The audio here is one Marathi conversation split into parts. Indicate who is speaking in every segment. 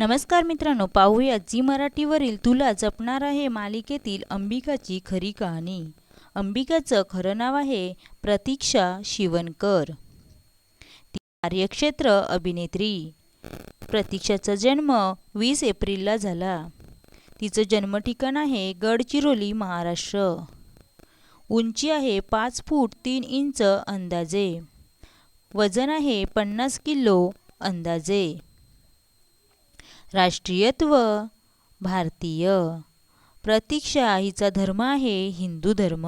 Speaker 1: नमस्कार मित्रांनो पाहूया जी मराठीवरील तुला जपणार आहे मालिकेतील अंबिकाची खरी कहाणी. अंबिकाचं खरं नाव आहे प्रतीक्षा शिवणकर ती कार्यक्षेत्र अभिनेत्री. प्रतीक्षाचा जन्म वीस एप्रिलला झाला. तिचं जन्म ठिकाण आहे गडचिरोली महाराष्ट्र. उंची आहे पाच फूट तीन इंच अंदाजे. वजन आहे पन्नास किलो अंदाजे. राष्ट्रीयत्व भारतीय. प्रतीक्षा हिचा धर्म आहे हिंदू धर्म.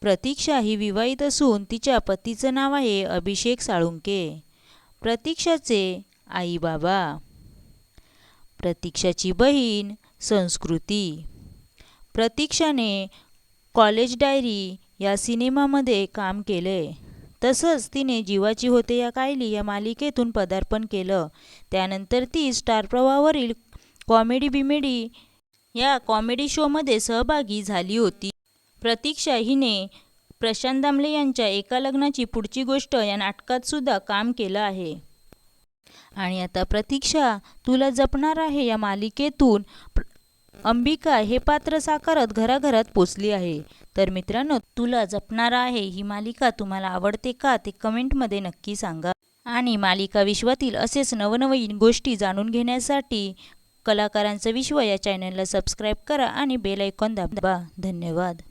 Speaker 1: प्रतीक्षा ही विवाहित असून तिच्या पतीचं नाव आहे अभिषेक साळुंके. प्रतीक्षाचे आई बाबा प्रतीक्षाची बहीण संस्कृती. प्रतीक्षाने कॉलेज डायरी या सिनेमामध्ये काम केले तसंच तिने जीवाची होते या कायली या मालिकेतून पदार्पण केलं. त्यानंतर ती स्टार प्रवाहावरील कॉमेडी बिमेडी या कॉमेडी शोमध्ये सहभागी झाली होती. प्रतीक्षा हिने प्रशांत दामले यांच्या एका लग्नाची पुढची गोष्ट या नाटकात सुद्धा काम केलं आहे. आणि आता प्रतीक्षा तुला जपणार आहे या मालिकेतून प्र- अंबिका हे पात्र साकारत घराघरात पोचली आहे. तर मित्रांनो तुला जपणार आहे ही मालिका तुम्हाला आवडते का ते कमेंटमध्ये नक्की सांगा. आणि मालिका विश्वातील असेच नवनवीन गोष्टी जाणून घेण्यासाठी कलाकारांचं विश्व या चॅनलला सबस्क्राईब करा आणि बेल ऐकॉन दाबा. धन्यवाद.